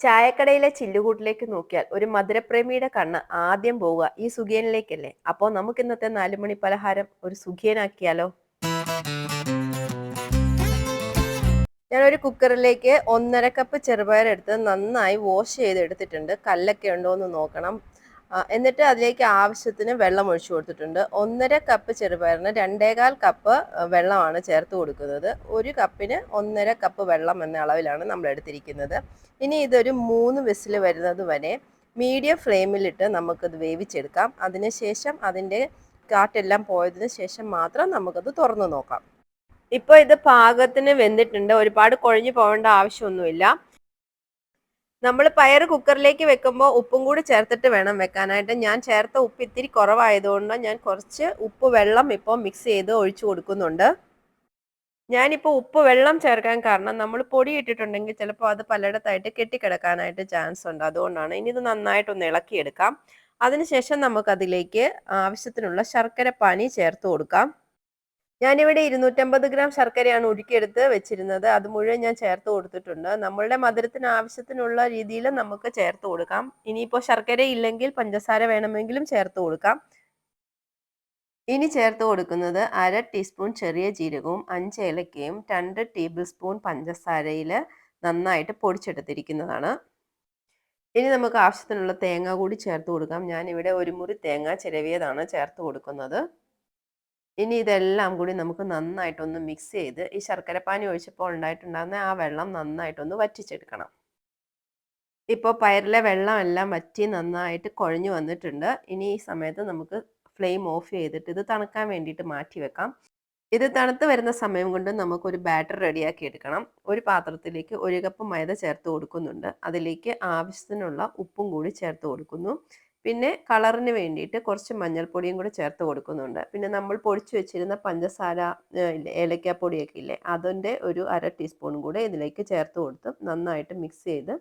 ചായക്കടയിലെ ചില്ലുകൂട്ടിലേക്ക് നോക്കിയാൽ ഒരു മധുരപ്രേമിയുടെ കണ്ണ് ആദ്യം പോവുക ഈ സുഖിയനിലേക്കല്ലേ? അപ്പോൾ നമുക്ക് ഇന്നത്തെ നാലുമണി പലഹാരം ഒരു സുഖിയനാക്കിയാലോ? ഞാൻ ഒരു കുക്കറിലേക്ക് ഒന്നര കപ്പ് ചെറുപയർ എടുത്ത് നന്നായി വാഷ് ചെയ്ത് എടുത്തിട്ടുണ്ട് കല്ലൊക്കെ ഉണ്ടോ എന്ന് നോക്കണം. എന്നിട്ട് അതിലേക്ക് ആവശ്യത്തിന് വെള്ളം ഒഴിച്ചു കൊടുത്തിട്ടുണ്ട്. ഒന്നര കപ്പ് ചെറുപയറിന് രണ്ടേകാൽ കപ്പ് വെള്ളമാണ് ചേർത്ത് കൊടുക്കുന്നത്. ഒരു കപ്പിന് ഒന്നര കപ്പ് വെള്ളം എന്ന അളവിലാണ് നമ്മൾ എടുത്തിരിക്കുന്നത്. ഇനി ഇതൊരു മൂന്ന് വിസിൽ വരുന്നത് വരെ മീഡിയം ഫ്ലെയിമിലിട്ട് നമുക്കത് വേവിച്ചെടുക്കാം. അതിനുശേഷം അതിന്റെ കാറ്റെല്ലാം പോയതിന് ശേഷം മാത്രം നമുക്കത് തുറന്നു നോക്കാം. ഇപ്പോൾ ഇത് പാകത്തിന് വെന്തിട്ടുണ്ട്. ഒരുപാട് കുഴഞ്ഞു പോകേണ്ട ആവശ്യമൊന്നുമില്ല. നമ്മൾ പയർ കുക്കറിലേക്ക് വെക്കുമ്പോൾ ഉപ്പും കൂടി ചേർത്തിട്ട് വേണം വെക്കാനായിട്ട്. ഞാൻ ചേർത്ത ഉപ്പ് ഇത്തിരി കുറവായതുകൊണ്ട് ഞാൻ കുറച്ച് ഉപ്പ് വെള്ളം ഇപ്പോൾ മിക്സ് ചെയ്ത് ഒഴിച്ചു കൊടുക്കുന്നുണ്ട്. ഞാനിപ്പോൾ ഉപ്പ് വെള്ളം ചേർക്കാൻ കാരണം നമ്മൾ പൊടി ഇട്ടിട്ടുണ്ടെങ്കിൽ ചിലപ്പോൾ അത് പലയിടത്തായിട്ട് കെട്ടിക്കിടക്കാനായിട്ട് ചാൻസ് ഉണ്ട്. അതുകൊണ്ടാണ് ഇനി ഇത് നന്നായിട്ടൊന്ന് ഇളക്കിയെടുക്കാം. അതിനുശേഷം നമുക്കതിലേക്ക് ആവശ്യത്തിനുള്ള ശർക്കര പാനി ചേർത്ത് കൊടുക്കാം. ഞാനിവിടെ ഇരുന്നൂറ്റമ്പത് ഗ്രാം ശർക്കരയാണ് ഉരുക്കിയെടുത്ത് വെച്ചിരുന്നത്. അത് മുഴുവൻ ഞാൻ ചേർത്ത് കൊടുത്തിട്ടുണ്ട്. നമ്മളുടെ മധുരത്തിന് ആവശ്യത്തിനുള്ള രീതിയിൽ നമുക്ക് ചേർത്ത് കൊടുക്കാം. ഇനിയിപ്പോൾ ശർക്കര ഇല്ലെങ്കിൽ പഞ്ചസാര വേണമെങ്കിലും ചേർത്ത് കൊടുക്കാം. ഇനി ചേർത്ത് കൊടുക്കുന്നത് അര ടീസ്പൂൺ ചെറിയ ജീരകവും അഞ്ച് ഏലക്കയും രണ്ട് ടേബിൾ സ്പൂൺ പഞ്ചസാരയിൽ നന്നായിട്ട് പൊടിച്ചെടുത്തിരിക്കുന്നതാണ്. ഇനി നമുക്ക് ആവശ്യത്തിനുള്ള തേങ്ങ കൂടി ചേർത്ത് കൊടുക്കാം. ഞാനിവിടെ ഒരു മുറി തേങ്ങ ചിരവിയതാണ് ചേർത്ത് കൊടുക്കുന്നത്. ഇനി ഇതെല്ലാം കൂടി നമുക്ക് നന്നായിട്ടൊന്ന് മിക്സ് ചെയ്ത് ഈ ശർക്കരപ്പാനി ഒഴിച്ചപ്പോൾ ഉണ്ടായിട്ടുണ്ടാകുന്ന ആ വെള്ളം നന്നായിട്ടൊന്ന് വറ്റിച്ചെടുക്കണം. ഇപ്പോൾ പയറിലെ വെള്ളം എല്ലാം വറ്റി നന്നായിട്ട് കുഴഞ്ഞു വന്നിട്ടുണ്ട്. ഇനി ഈ സമയത്ത് നമുക്ക് ഫ്ലെയിം ഓഫ് ചെയ്തിട്ട് ഇത് തണുക്കാൻ വേണ്ടിയിട്ട് മാറ്റി വെക്കാം. ഇത് തണുത്ത് വരുന്ന സമയം കൊണ്ട് നമുക്കൊരു ബാറ്റർ റെഡിയാക്കി എടുക്കണം. ഒരു പാത്രത്തിലേക്ക് ഒരു കപ്പ് മൈദ ചേർത്ത് കൊടുക്കുന്നുണ്ട്. അതിലേക്ക് ആവശ്യത്തിനുള്ള ഉപ്പും കൂടി ചേർത്ത് കൊടുക്കുന്നു. പിന്നെ കളറിന് വേണ്ടിയിട്ട് കുറച്ച് മഞ്ഞൾപ്പൊടിയും കൂടി ചേർത്ത് കൊടുക്കുന്നുണ്ട്. പിന്നെ നമ്മൾ പൊടിച്ചു വെച്ചിരുന്ന പഞ്ചസാര ഇല്ലേ ഏലക്കാപ്പൊടിയൊക്കെ ഇല്ലേ അതിന്റെ ഒരു അര ടീസ്പൂൺ കൂടെ ഇതിലേക്ക് ചേർത്ത് കൊടുത്ത് നന്നായിട്ട് മിക്സ് ചെയ്ത്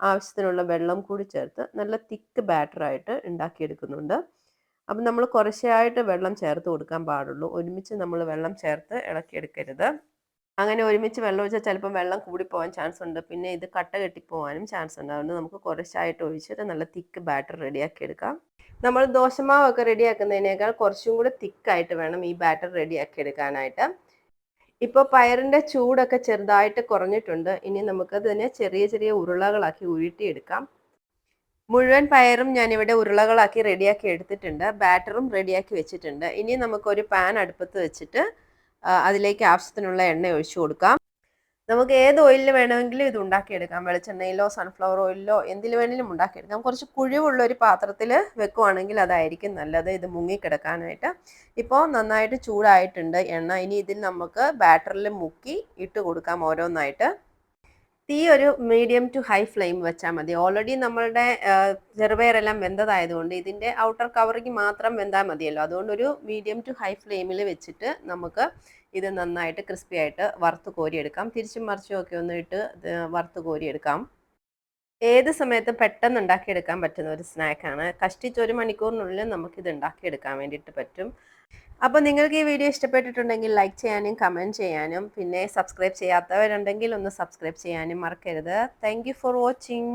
ആവശ്യത്തിനുള്ള വെള്ളം കൂടി ചേർത്ത് നല്ല തിക്ക് ബാറ്ററായിട്ട് ഉണ്ടാക്കിയെടുക്കുന്നുണ്ട്. അപ്പം നമ്മൾ കുറച്ചായിട്ട് വെള്ളം ചേർത്ത് കൊടുക്കാൻ പാടുള്ളൂ. ഒരുമിച്ച് നമ്മൾ വെള്ളം ചേർത്ത് ഇളക്കിയെടുക്കരുത്. അങ്ങനെ ഒരുമിച്ച് വെള്ളം ഒഴിച്ചാൽ ചിലപ്പം വെള്ളം കൂടി കൂടിപ്പോകാൻ ചാൻസ് ഉണ്ട് പിന്നെ ഇത് കട്ട കെട്ടിപ്പോകാനും ചാൻസ് ഉണ്ട് അതുകൊണ്ട് നമുക്ക് കുറച്ചായിട്ട് ഒഴിച്ചിട്ട് നല്ല തിക്ക് ബാറ്റർ റെഡിയാക്കി എടുക്കാം. നമ്മൾ ദോശമാവൊക്കെ റെഡിയാക്കുന്നതിനേക്കാൾ കുറച്ചും കൂടി തിക്കായിട്ട് വേണം ഈ ബാറ്റർ റെഡിയാക്കി എടുക്കാനായിട്ട്. ഇപ്പോൾ പയറിന്റെ ചൂടൊക്കെ ചെറുതായിട്ട് കുറഞ്ഞിട്ടുണ്ട്. ഇനി നമുക്കതിനെ ചെറിയ ചെറിയ ഉരുളകളാക്കി ഉരുട്ടിയെടുക്കാം. മുഴുവൻ പയറും ഞാനിവിടെ ഉരുളകളാക്കി റെഡിയാക്കി എടുത്തിട്ടുണ്ട്. ബാറ്ററും റെഡിയാക്കി വെച്ചിട്ടുണ്ട്. ഇനി നമുക്കൊരു പാൻ അടുപ്പത്ത് വെച്ചിട്ട് അതിലേക്ക് ആവശ്യത്തിനുള്ള എണ്ണ ഒഴിച്ചു കൊടുക്കാം. നമുക്ക് ഏത് ഓയിലിൽ വേണമെങ്കിലും ഇത് ഉണ്ടാക്കിയെടുക്കാം. വെളിച്ചെണ്ണയിലോ സൺഫ്ലവർ ഓയിലിലോ എന്തിൽ വേണമെങ്കിലും ഉണ്ടാക്കിയെടുക്കാം. കുറച്ച് കുഴിവുള്ള ഒരു പാത്രത്തിൽ വെക്കുവാണെങ്കിൽ അതായിരിക്കും നല്ലത്. ഇത് മുങ്ങിക്കിടക്കാനായിട്ട്. ഇപ്പോൾ നന്നായിട്ട് ചൂടായിട്ടുണ്ട് എണ്ണ. ഇനി ഇതിൽ നമുക്ക് ബാറ്ററിൽ മുക്കി ഇട്ട് കൊടുക്കാം ഓരോന്നായിട്ട്. തീ ഒരു മീഡിയം ടു ഹൈ ഫ്ലെയിം വെച്ചാൽ മതി. ഓൾറെഡി നമ്മളുടെ ചെറുപയറെല്ലാം വെന്തതായതുകൊണ്ട് ഇതിന്റെ ഔട്ടർ കവറിങ് മാത്രം വെന്താൽ മതിയല്ലോ. അതുകൊണ്ട് ഒരു മീഡിയം ടു ഹൈ ഫ്ലെയിമിൽ വെച്ചിട്ട് നമുക്ക് ഇത് നന്നായിട്ട് ക്രിസ്പി ആയിട്ട് വറുത്ത് കോരിയെടുക്കാം. തിരിച്ചും മറിച്ചും ഒക്കെ ഒന്ന് ഇട്ട് വറുത്ത് കോരിയെടുക്കാം. ഏത് സമയത്തും പെട്ടെന്ന് ഉണ്ടാക്കിയെടുക്കാൻ പറ്റുന്ന ഒരു സ്നാക്കാണ് കഷ്ടിച്ച് ഒരു മണിക്കൂറിനുള്ളിൽ നമുക്കിത് ഉണ്ടാക്കിയെടുക്കാൻ വേണ്ടിയിട്ട് പറ്റും. അപ്പോൾ നിങ്ങൾക്ക് ഈ വീഡിയോ ഇഷ്ടപ്പെട്ടിട്ടുണ്ടെങ്കിൽ ലൈക്ക് ചെയ്യാനും കമന്റ് ചെയ്യാനും പിന്നെ സബ്സ്ക്രൈബ് ചെയ്യാത്തവരുണ്ടെങ്കിൽ ഒന്ന് സബ്സ്ക്രൈബ് ചെയ്യാനും മറക്കരുത്. Thank for watching